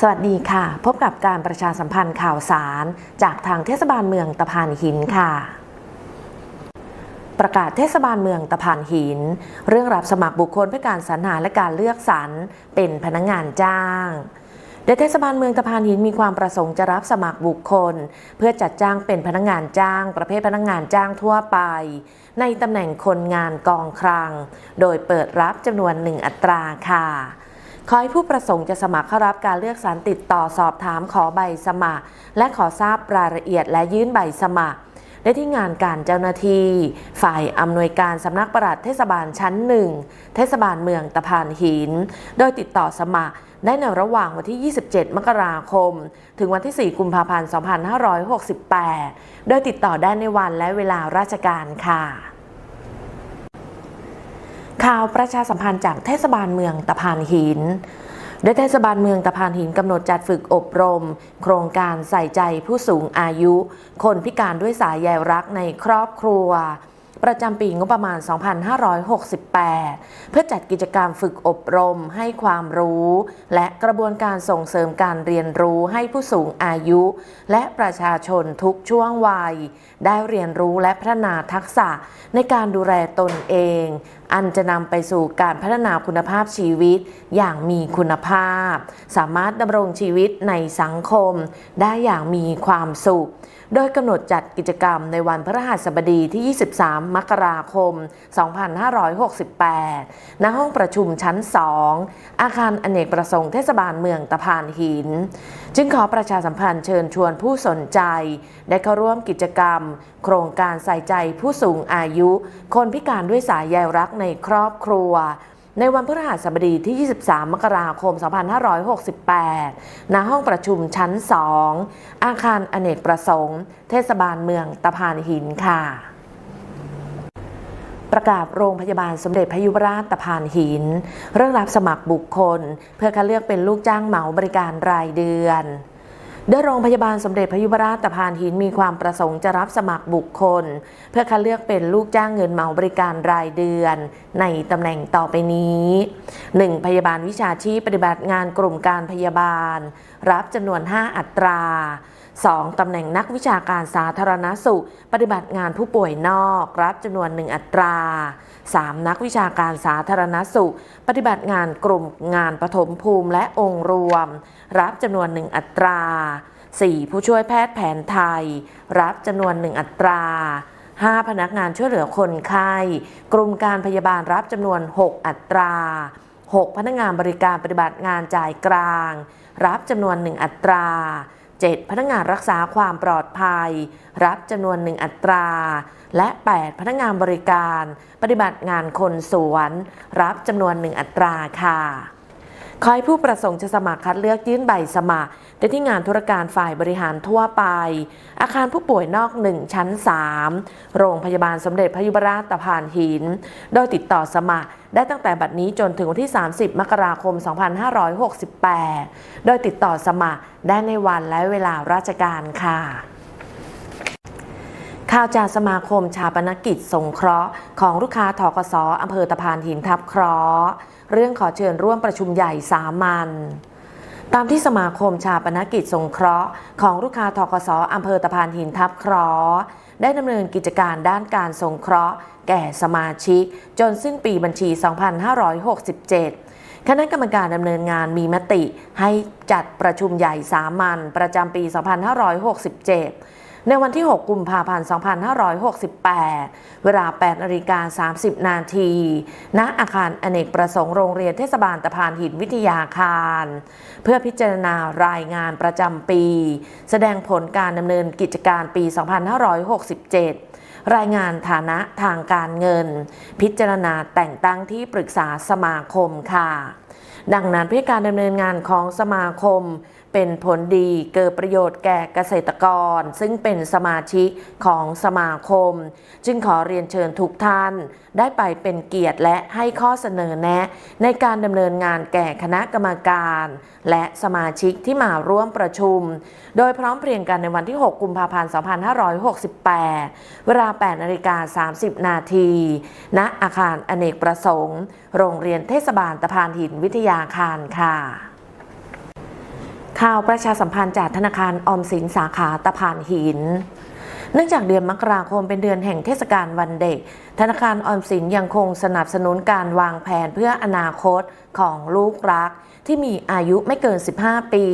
สวัสดีค่ะ พบกับการประชาสัมพันธ์ข่าวสาร จากทางเทศบาลเมืองตะพานหินค่ะ ประกาศเทศบาลเมืองตะพานหิน เรื่องรับสมัครบุคคลเพื่อการสรรหาและการเลือกสรรเป็นพนักงานจ้างโดยเทศบาลเมืองตะพานหินมีความประสงค์จะรับสมัครบุคคล เพื่อจัดจ้างเป็นพนักงานจ้าง ประเภทพนักงานจ้างทั่วไป ในตำแหน่งคนงานกองคลัง โดยเปิดรับจำนวนหนึ่งอัตราค่ะ ขอให้ผู้ประสงค์จะสมัครเข้ารับการเลือกสรรติดต่อสอบถามขอใบสมัคร และขอทราบรายละเอียดและยื่นใบสมัคร ได้ที่งานการเจ้าหน้าที่ ฝ่ายอำนวยการสำนักปลัดเทศบาลชั้นหนึ่งเทศบาลเมืองตะพานหิน โดยติดต่อสมัครได้ในระหว่างวันที่ 27 มกราคม ถึงวันที่ 4 กุมภาพันธ์ 2568 โดยติดต่อได้ในวันและเวลาราชการค่ะ ข่าวประชาสัมพันธ์จากเทศบาลเมืองตะพานหินโดยเทศบาลเมืองตะพานหินกำหนดจัดฝึกอบรม โครงการใส่ใจผู้สูงอายุ คนพิการด้วยสายใยรักในครอบครัว ประจำปีงบประมาณ 2568 เพื่อจัดกิจกรรมฝึกอบรมให้ความรู้ และกระบวนการส่งเสริมการเรียนรู้ให้ผู้สูงอายุ และประชาชนทุกช่วงวัย ได้เรียนรู้และพัฒนาทักษะในการดูแลตนเองอันจะนำไปสู่การพัฒนาคุณภาพชีวิตอย่างมีคุณภาพ สามารถดำรงชีวิตในสังคม ได้อย่างมีความสุข โดยกำหนดจัดกิจกรรมในวันพฤหัสบดีที่ 23 มกราคม 2568 ณ ห้องประชุมชั้น 2 อาคารอเนกประสงค์เทศบาลเมืองตะพานหิน จึงขอประชาสัมพันธ์เชิญชวนผู้สนใจ ได้เข้าร่วมกิจกรรม โครงการใส่ใจผู้สูงอายุ คนพิการด้วยสายใยรักในครอบครัว ในวันพฤหัสบดีที่ 23 มกราคม 2568 ณ ห้องประชุมชั้น 2 อาคารอเนกประสงค์ เทศบาลเมืองตะพานหินค่ะประกาศโรงพยาบาลสมเด็จพยุพราชตะพานหิน เรื่องรับสมัครบุคคล เพื่อคัดเลือกเป็นลูกจ้างเหมาบริการรายเดือน โดยโรงพยาบาลสมเด็จพระยุพราชตะพานหินมีความประสงค์จะรับสมัครบุคคล เพื่อคัดเลือกเป็นลูกจ้างเงินเหมาบริการรายเดือน ในตำแหน่งต่อไปนี้ 1. พยาบาลวิชาชีพปฏิบัติงานกลุ่มการพยาบาล รับจำนวน 5 อัตรา 2. ตำแหน่งนักวิชาการสาธารณสุข ปฏิบัติงานผู้ป่วยนอก รับจำนวน 1 อัตรา 3. นักวิชาการสาธารณสุข ปฏิบัติงานกลุ่มงานปฐมภูมิและองค์รวม รับจำนวน1อัตรา 4. ผู้ช่วยแพทย์แผนไทย รับจำนวน1อัตรา 5. พนักงานช่วยเหลือคนไข้กลุ่มการพยาบาลรับจำนวน 6 อัตรา 6. พนักงานบริการปฏิบัติงานจ่ายกลาง รับจำนวน 1 อัตรา 7. พนักงานรักษาความปลอดภัย รับจำนวนหนึ่งอัตรา และ 8. พนักงานบริการ ปฏิบัติงานคนสวน รับจำนวนหนึ่งอัตราค่ะ ขอให้ผู้ประสงค์จะสมัครคัดเลือกยื่นใบสมัคร ได้ที่งานธุรการฝ่ายบริหารทั่วไป อาคารผู้ป่วยนอก 1 ชั้น 3 โรงพยาบาลสมเด็จพระยุพราชตะพานหิน โดยติดต่อสมัครได้ตั้งแต่บัดนี้จนถึงวันที่ 30 มกราคม 2568 โดยติดต่อสมัครได้ในวันและเวลาราชการค่ะ ข่าวจากสมาคมชาปนกิจสงเคราะห์ของลูกค้าทกสอำเภอตะพานหินทับเคราะห์เรื่องขอเชิญร่วมประชุมใหญ่สามัญตามที่สมาคมชาปนกิจสงเคราะห์ของลูกค้าทกสอำเภอตะพานหินทับเคราะห์ได้ดำเนินกิจการด้านการสงเคราะห์ แก่สมาชิก จนสิ้นปีบัญชี 2567คณะกรรมการดำเนินงานมีมติให้จัดประชุมใหญ่สามัญประจำปี 2567 ในวันที่ 6 กุมภาพันธ์ 2568 เวลา 8นาฬิกา 30 นาที ณ อาคารอเนกประสงค์โรงเรียนเทศบาลตะพานหินวิทยาคาร เพื่อพิจารณารายงานประจำปี แสดงผลการดำเนินกิจการปี 2567รายงานฐานะทางการเงิน พิจารณาแต่งตั้งที่ปรึกษาสมาคมค่ะ ดังนั้นเพื่อการดำเนินงานของสมาคม เป็นผลดีเกิดประโยชน์แก่เกษตรกร ซึ่งเป็นสมาชิกของสมาคม จึงขอเรียนเชิญทุกท่าน ได้ไปเป็นเกียรติและให้ข้อเสนอแนะ ในการดำเนินงานแก่คณะกรรมการ และสมาชิกที่มาร่วมประชุม โดยพร้อมเพรียงกันในวันที่ 6 กุมภาพันธ์ 2568 เวลา 8นาฬิกา 30 นาที ณ อาคารอเนกประสงค์ โรงเรียนเทศบาลตะพานหินวิทยาคารค่ะ ข่าวประชาสัมพันธ์จากธนาคารออมสินสาขาตะพานหิน เนื่องจากเดือนมกราคมเป็นเดือนแห่งเทศกาลวันเด็ก ธนาคารออมสินยังคงสนับสนุนการวางแผนเพื่ออนาคตของลูกรัก ที่มีอายุไม่เกิน 15 ปี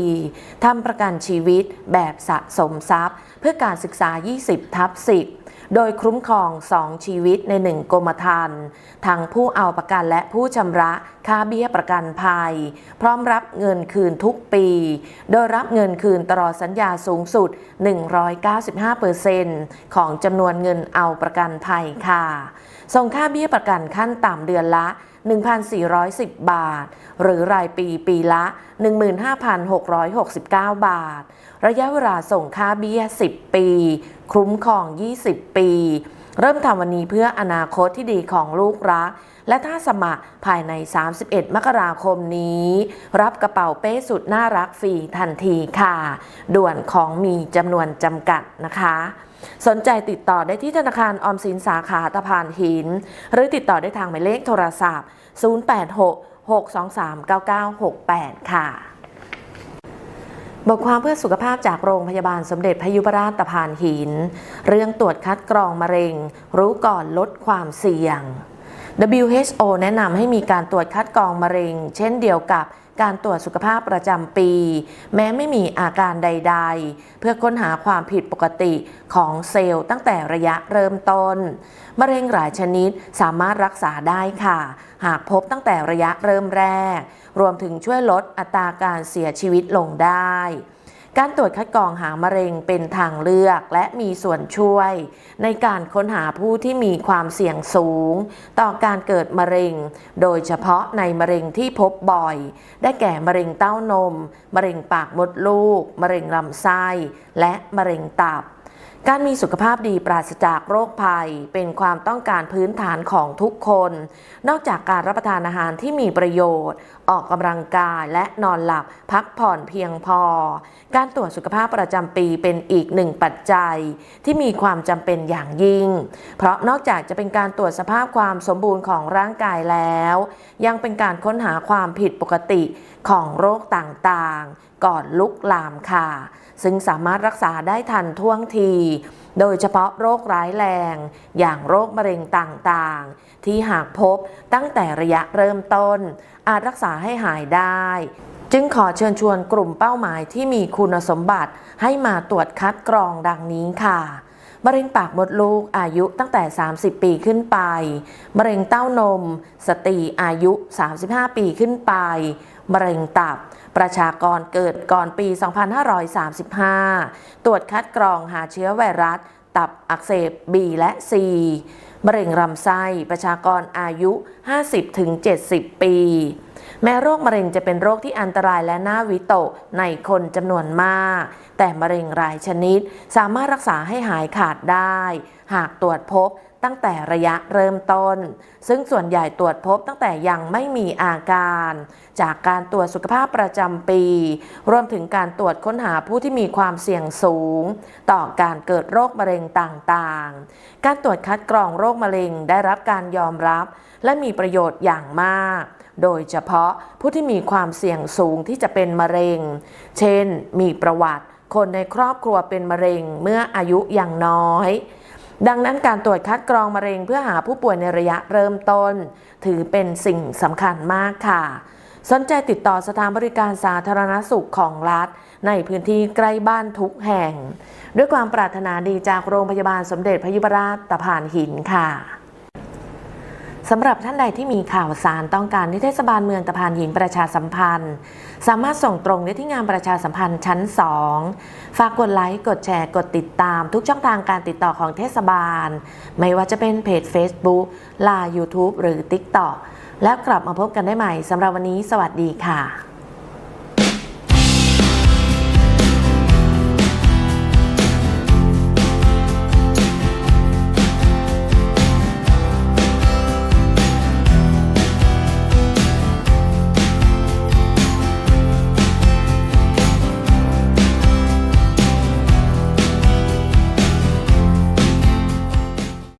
ทำประกันชีวิตแบบสะสมทรัพย์ เพื่อการศึกษา 20 ทับ 10 โดยคุ้มครองสองชีวิตใน1กรมธรรม์ทั้งผู้เอาประกันและผู้ชำระค่าเบี้ยประกันภัย พร้อมรับเงินคืนทุกปี โดยรับเงินคืนตลอดสัญญาสูงสุด 195%ของจำนวนเงินเอาประกันภัยค่ะส่งค่าเบี้ยประกันขั้นต่ำเดือนละ 1,410 บาท หรือรายปีปีละ 15,669 บาท ระยะเวลาส่งค่าเบี้ย 10 ปี คุ้มครอง 20 ปี เริ่มทำวันนี้เพื่ออนาคตที่ดีของลูกรัก และถ้าสมัครภายใน 31 มกราคมนี้ รับกระเป๋าเป้สุดน่ารักฟรีทันทีค่ะ ด่วนของมีจำนวนจำกัดนะคะ สนใจติดต่อได้ที่ธนาคารออมสินสาขาตะพานหิน หรือติดต่อได้ทางหมายเลขโทรศัพท์ 086 623 9968 ค่ะบทความเพื่อสุขภาพจากโรงพยาบาลสมเด็จพยุพราชตะพานหิน เรื่องตรวจคัดกรองมะเร็ง รู้ก่อนลดความเสี่ยง WHO แนะนำให้มีการตรวจคัดกรองมะเร็ง เช่นเดียวกับ การตรวจสุขภาพประจำปี แม้ไม่มีอาการใด ๆ เพื่อค้นหาความผิดปกติของเซลล์ตั้งแต่ระยะเริ่มต้น มะเร็งหลายชนิดสามารถรักษาได้ค่ะ หากพบตั้งแต่ระยะเริ่มแรก รวมถึงช่วยลดอัตราการเสียชีวิตลงได้ การตรวจคัดกรองหามะเร็งเป็นทางเลือกและมีส่วนช่วย ในการค้นหาผู้ที่มีความเสี่ยงสูง ต่อการเกิดมะเร็ง โดยเฉพาะในมะเร็งที่พบบ่อย ได้แก่มะเร็งเต้านม มะเร็งปากมดลูก มะเร็งลำไส้ และมะเร็งตับ การมีสุขภาพดีปราศจากโรคภัย เป็นความต้องการพื้นฐานของทุกคน นอกจากการรับประทานอาหารที่มีประโยชน์ ออกกำลังกายและนอนหลับพักผ่อนเพียงพอ การตรวจสุขภาพประจำปีเป็นอีกหนึ่งปัจจัย ที่มีความจำเป็นอย่างยิ่ง เพราะนอกจากจะเป็นการตรวจสภาพความสมบูรณ์ของร่างกายแล้ว ยังเป็นการค้นหาความผิดปกติ ของโรคต่างๆ ก่อนลุกลามค่ะ ซึ่งสามารถรักษาได้ทันท่วงที โดยเฉพาะโรคร้ายแรง อย่างโรคมะเร็งต่างๆ ที่หากพบตั้งแต่ระยะเริ่มต้น อาจรักษาให้หายได้ จึงขอเชิญชวนกลุ่มเป้าหมายที่มีคุณสมบัติให้มาตรวจคัดกรองดังนี้ค่ะมะเร็งปากมดลูกอายุตั้งแต่ 30 ปีขึ้นไป มะเร็งเต้านม สตรีอายุ 35 ปีขึ้นไป มะเร็งตับ ประชากรเกิดก่อนปี 2535 ตรวจคัดกรองหาเชื้อไวรัส ตับอักเสบ B และ C มะเร็งลำไส้ ประชากรอายุ 50-70 ปี แม้โรคมะเร็งจะเป็นโรคที่อันตรายและน่าวิตกในคนจำนวนมาก แต่มะเร็งรายชนิด สามารถรักษาให้หายขาดได้ หากตรวจพบตั้งแต่ระยะเริ่มต้น ซึ่งส่วนใหญ่ตรวจพบตั้งแต่ยังไม่มีอาการ จากการตรวจสุขภาพประจำปี รวมถึงการตรวจค้นหาผู้ที่มีความเสี่ยงสูง ต่อการเกิดโรคมะเร็งต่างๆ การตรวจคัดกรองโรคมะเร็งได้รับการยอมรับ และมีประโยชน์อย่างมาก โดยเฉพาะผู้ที่มีความเสี่ยงสูงที่จะเป็นมะเร็ง เช่น มีประวัติคนในครอบครัวเป็นมะเร็งเมื่ออายุยังน้อย ดังนั้นการตรวจคัดกรองมะเร็งเพื่อหาผู้ป่วยในระยะเริ่มต้น ถือเป็นสิ่งสำคัญมากค่ะ สนใจติดต่อสถานบริการสาธารณสุขของรัฐ ในพื้นที่ใกล้บ้านทุกแห่ง ด้วยความปรารถนาดีจากโรงพยาบาลสมเด็จพยุพราชตะพานหินค่ะ สำหรับท่านใดที่มีข่าวสารต้องการที่เทศบาลเมืองตะพานหินประชาสัมพันธ์ สามารถส่งตรงได้ที่งานประชาสัมพันธ์ชั้น 2 ฝากกดไลค์ กดแชร์ กดติดตามทุกช่องทางการติดต่อของเทศบาล ไม่ว่าจะเป็นเพจ Facebook ลา YouTube หรือ TikTok แล้วกลับมาพบกันได้ใหม่สำหรับวันนี้ สวัสดีค่ะ